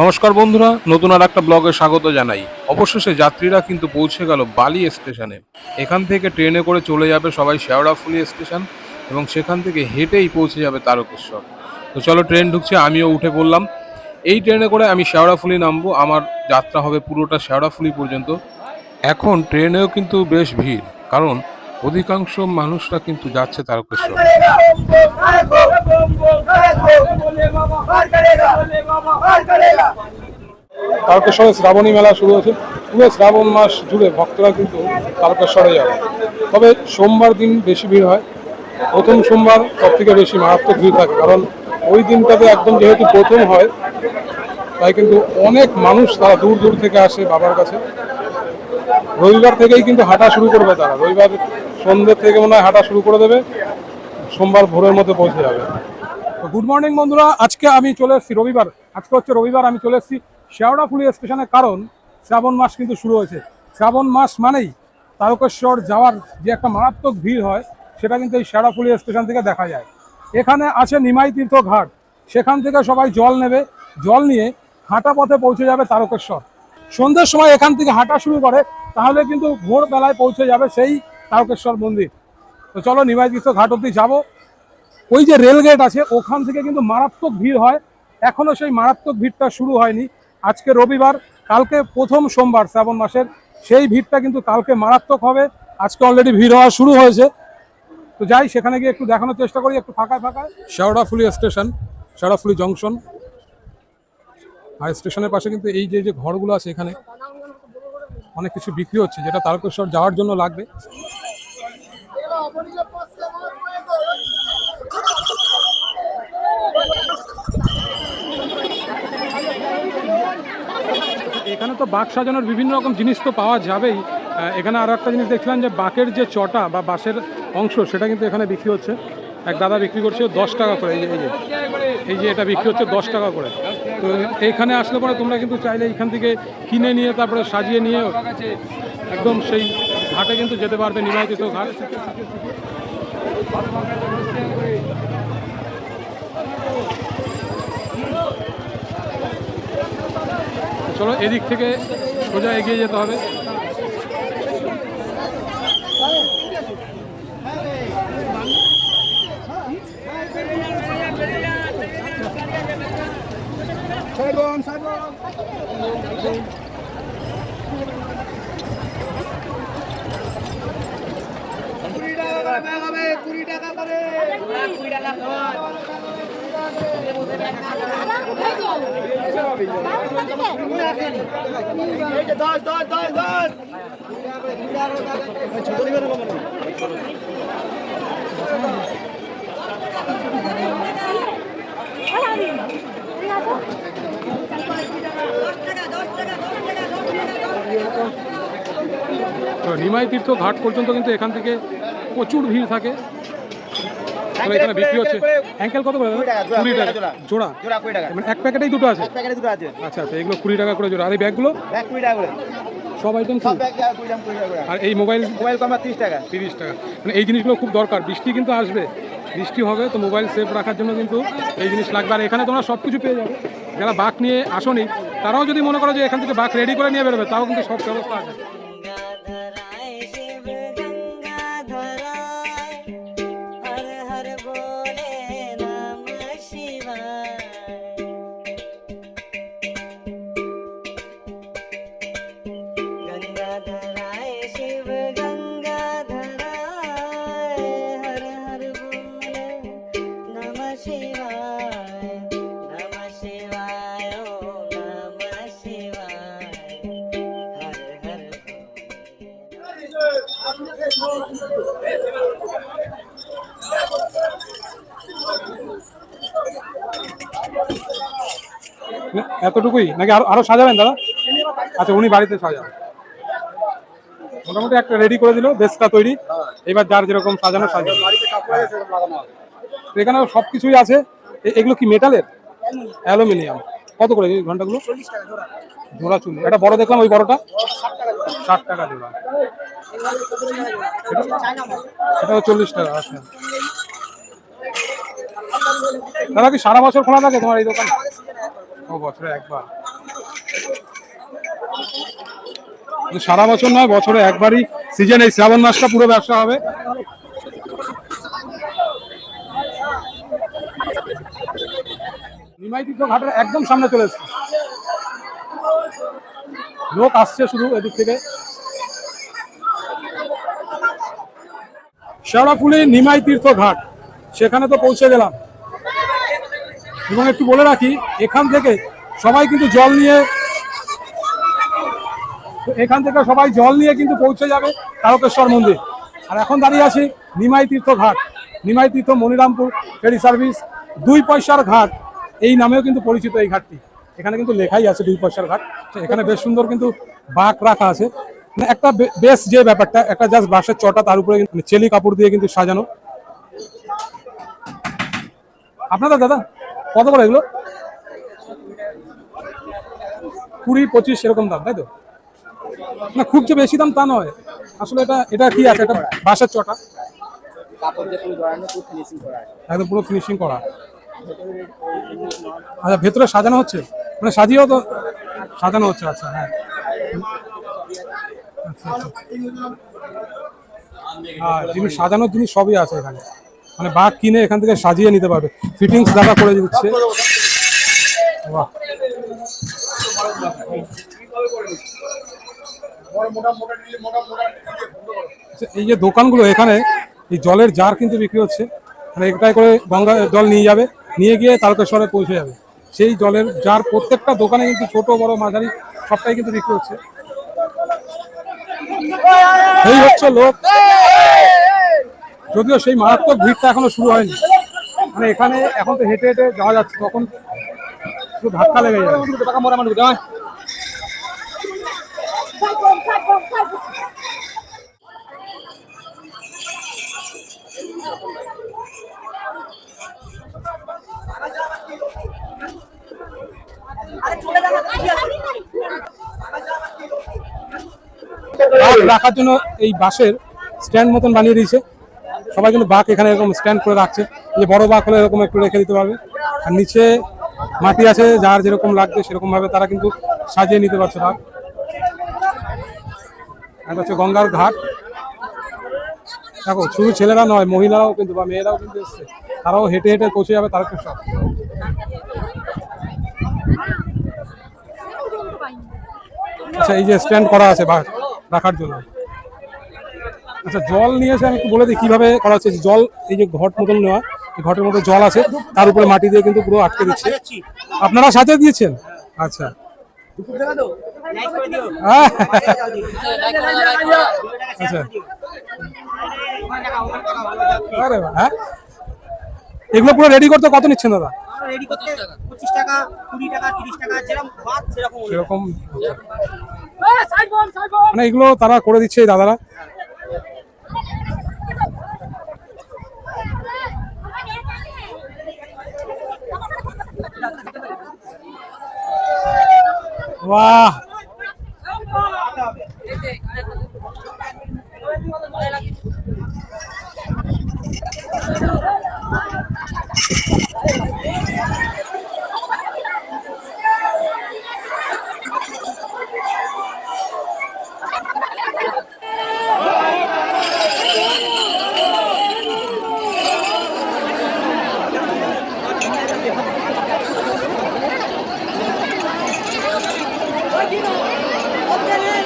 নমস্কার বন্ধুরা, নতুন আর একটা ব্লগে স্বাগত জানাই। অবশেষে যাত্রীরা কিন্তু পৌঁছে গেল বালি স্টেশনে। এখান থেকে ট্রেনে করে চলে যাবে সবাই শেওড়াফুলি স্টেশন এবং সেখান থেকে হেঁটেই পৌঁছে যাবে তারকেশ্বর। তো চলো ট্রেন ঢুকছে, আমিও উঠে পড়লাম। এই ট্রেনে করে আমি শেওড়াফুলি নামবো, আমার যাত্রা হবে পুরোটা শেওড়াফুলি পর্যন্ত। এখন ট্রেনেও কিন্তু বেশ ভিড়, কারণ অধিকাংশ মানুষরা কিন্তু যাচ্ছে তারকেশ্বর। তারকেশ্বরে শ্রাবণী মেলা শুরু হয়েছে। পুরো শ্রাবণ মাস জুড়ে ভক্তরা কিন্তু তারকেশ্বরে যাবে তবে সোমবার দিন বেশি ভিড় হয়। প্রথম সোমবার সব থেকে বেশি মারাত্মক ভিড় থাকে। কারণ ওই দিনটাতে একদম যেহেতু প্রথম হয়, তাই কিন্তু অনেক মানুষ তারা দূর দূর থেকে আসে বাবার কাছে। রবিবার থেকেই কিন্তু হাঁটা শুরু করবে তারা। রবিবার সন্ধ্যে থেকে মনে হয় হাঁটা শুরু করে দেবে। সোমবার ভোরের মধ্যে পৌঁছে যাবে। গুড মর্নিং বন্ধুরা, আজকে আমি চলে এসেছি, রবিবার। আজকে হচ্ছে রবিবার, আমি চলে এসেছি শেওড়াফুলি স্টেশনের, কারণ শ্রাবণ মাস কিন্তু শুরু হয়েছে। শ্রাবণ মাস মানেই তারকেশ্বর যাওয়ার যে একটা মারাত্মক ভিড় হয়, সেটা কিন্তু এই শেওড়াফুলি স্টেশন থেকে দেখা যায়। এখানে আছে নিমাই তীর্থ ঘাট। সেখান থেকে সবাই জল নেবে, জল নিয়ে হাঁটা পথে পৌঁছে যাবে তারকেশ্বর। সন্ধ্যের সময় এখান থেকে হাঁটা শুরু করে, তাহলে কিন্তু ভোরবেলায় পৌঁছে যাবে সেই তারকেশ্বর মন্দির। তো চলো নিমাই তীর্থ ঘাট অব্দি যাব। ওই যে রেল গেট আছে, ওখান থেকে কিন্তু মারাত্মক ভিড় হয়। এখনও সেই মারাত্মক ভিড়টা শুরু হয়নি। আজকে রবিবার, কালকে প্রথম সোমবার শ্রাবণ মাসের, সেই ভিড়টা কিন্তু কালকে মারাত্মক হবে। আজকে অলরেডি ভিড় হওয়া শুরু হয়েছে। তো যাই, সেখানে গিয়ে একটু দেখানোর চেষ্টা করি, একটু ফাঁকায় ফাঁকায়। Sheoraphuli station, Sheoraphuli junction. আর স্টেশনের পাশে কিন্তু এই যে যে ঘরগুলো আছে এখানে, অনেক কিছু বিক্রি হচ্ছে, যেটা তারকেশ্বর যাওয়ার জন্য লাগবে। এখানে তো বাঘ সাজানোর বিভিন্ন রকম জিনিস তো পাওয়া যাবেই। এখানে আরও একটা জিনিস দেখছিলাম যে বাঁকের যে চটা বা বাঁশের অংশ, সেটা কিন্তু এখানে বিক্রি হচ্ছে। এক দাদা বিক্রি করছে দশ টাকা করে, এই যে এই যে এই যে এটা বিক্রি হচ্ছে দশ টাকা করে। তো এইখানে আসলে পরে তোমরা কিন্তু চাইলে এখান থেকে কিনে নিয়ে তারপরে সাজিয়ে নিয়ে একদম সেই ঘাটে কিন্তু যেতে পারবে নিমাইতিত ঘাট। চলো এদিক থেকে সোজা এগিয়ে যেতে হবে। কুড়ি টাকা করে ব্যাগ হবে কুড়ি টাকা করে কুড়ি টাকা নিমাই তীর্থ ঘাট পর্যন্ত কিন্তু এখান থেকে প্রচুর ভিড় থাকে। তবে এখানে বিক্রি হচ্ছে অ্যাঙ্কেল কত করে কুড়ি টাকা, জোড়া, জোড়া। কুড়ি টাকা। মানে এক প্যাকেটেই দুটো আছে? এক প্যাকেটে দুটো আছে। আচ্ছা আচ্ছা এগুলো কুড়ি টাকা করে জোড়া। আর এই ব্যাগগুলো? ব্যাগ কুড়ি টাকা করে। সব আইটেম আর এই মোবাইল? মোবাইল কম তিরিশ টাকা। তিরিশ টাকা। মানে এই জিনিসগুলো খুব দরকার। বৃষ্টি কিন্তু আসবে। বৃষ্টি হবে তো মোবাইল সেফ রাখার জন্য কিন্তু এই জিনিস লাগবে। আর এখানে তোমরা সব কিছু পেয়ে যাবে। যারা বাঘ নিয়ে আসনি তারাও যদি মনে করো যে এখান থেকে বাঘ রেডি করে নিয়ে বেরোবে তাও কিন্তু সব ব্যবস্থা আছে। এতটুকুই? নাকি আরও আরও সাজাবেন দাদা? আচ্ছা উনি বাড়িতে সাজাবেন। মোটামুটি একটা রেডি করে দিল বেসটা তৈরি। এবার যার যেরকম সাজানো সাজানো এখানে সব কিছুই আছে। এগুলো কি মেটালের অ্যালুমিনিয়াম। কত করে এই ঘন্টাগুলো? জোড়া। চুল। এটা বড় দেখলাম ওই বড়টা? ষাট টাকা জোড়া। এটা চল্লিশ টাকা আচ্ছা। দাদা কি সারা বছর খোলা থাকে তোমার এই দোকান? ও বছরে একবার মানে সারা বছর নয়, বছরে একবারই সিজন এই শ্রাবণ মাসটা পুরো ব্যবসা হবে। ঘাটের একদম সামনে চলে এসছে। লোক আসছে শুধু এদিক থেকে। শেওড়াফুলি নিমাই তীর্থ ঘাট, সেখানে তো পৌঁছে গেলাম। এবং একটু বলে রাখি, এখান থেকে সবাই কিন্তু জল নিয়ে এখান থেকে সবাই জল নিয়ে কিন্তু পৌঁছে যাবে তারকেশ্বর মন্দির। আর এখন দাঁড়িয়ে আছি নিমাই তীর্থ ঘাট, নিমাই তীর্থ মনিরামপুর ফেরি সার্ভিস, দুই পয়সার ঘাট, এই নামেও কিন্তু পরিচিত এই ঘাটটি। এখানে কিন্তু লেখাই আছে দুই পয়সার ঘাট। এখানে বেশ সুন্দর কিন্তু বাঁক রাখা আছে। মানে একটা বেশ যে ব্যাপারটা, একটা জাস্ট বাঁশের চটা তার উপরে চেলি কাপড় দিয়ে কিন্তু সাজানো। আপনাদের দাদা, কত করে এগুলো? কুড়ি, পঁচিশ, এরকম দাম, তাই তো? না খুব যে বেশি দাম তা নয়। আসলে এটা এটা কি আছে? এটা বাঁশের চটা। একদম পুরো ফিনিশিং করা। আচ্ছা ভেতরে সাজানো হচ্ছে? মানে সাজিয়েও তো সাজানো হচ্ছে আচ্ছা হ্যাঁ। আচ্ছা আচ্ছা। হ্যাঁ জিনিস সাজানোর জিনিস সবই আছে এখানে। মানে বাঘ কিনে এখান থেকে সাজিয়ে নিতে পারবে। ফিটিংস দাদা করে দিচ্ছে। বাহ। আচ্ছা, এই যে দোকানগুলো এখানে এই জলের জার কিন্তু বিক্রি হচ্ছে। মানে একটাই করে গঙ্গা জল নিয়ে যাবে নিয়ে গিয়ে তারকেশ্বরে পৌঁছে যাবে। সেই জলের জার প্রত্যেকটা দোকানে কিন্তু ছোট বড় মাঝারি সবটাই কিন্তু বিক্রি হচ্ছে। এই হচ্ছে লোক। যদিও সেই মারাত্মক ভিড়টা এখনও শুরু হয়নি। মানে এখানে এখন তো হেঁটে হেঁটে যাওয়া যাচ্ছে তখন শুধু ধাক্কা লেগে যাবে। রাখার জন্য এই বাঁশের স্ট্যান্ড মতন বানিয়ে দিয়েছে। সবাই কিন্তু বাঘ এখানে এরকম স্ট্যান্ড করে রাখছে। যে বড় বাঘ হলে এরকম একটু রেখে দিতে পারবে। আর নিচে মাটি আছে, যার যেরকম লাগবে সেরকম ভাবে তারা কিন্তু সাজিয়ে নিতে পারছে বাঘ এটা হচ্ছে গঙ্গার ঘাট। দেখো, শুধু ছেলেরা নয়, মহিলারাও কিন্তু বা মেয়েরাও কিন্তু এসছে। তারাও হেঁটে হেঁটে পৌঁছে যাবে তারকেশ্বর আচ্ছা এই যে স্ট্যান্ড করা আছে রাখার জন্য। আচ্ছা জল নিয়ে এসে আমি একটু বলে দিই কীভাবে করা হচ্ছে। জল, এই যে ঘট মতন নেওয়া ঘটের মধ্যে জল আছে, তার উপরে মাটি দিয়ে কিন্তু পুরো আটকে দিচ্ছে। আপনারা সাথে দিয়েছেন? আচ্ছা। আরে হ্যাঁ? এগুলো পুরো রেডি করতে কত নিচ্ছেন দাদা? রেডি করতে পঁচিশ টাকা কুড়ি টাকা তিরিশ টাকা যেরকম ভাত সেরকম সেরকম। মানে এগুলো তারা করে দিচ্ছে এই দাদারা। বাহ। 여기로 어때는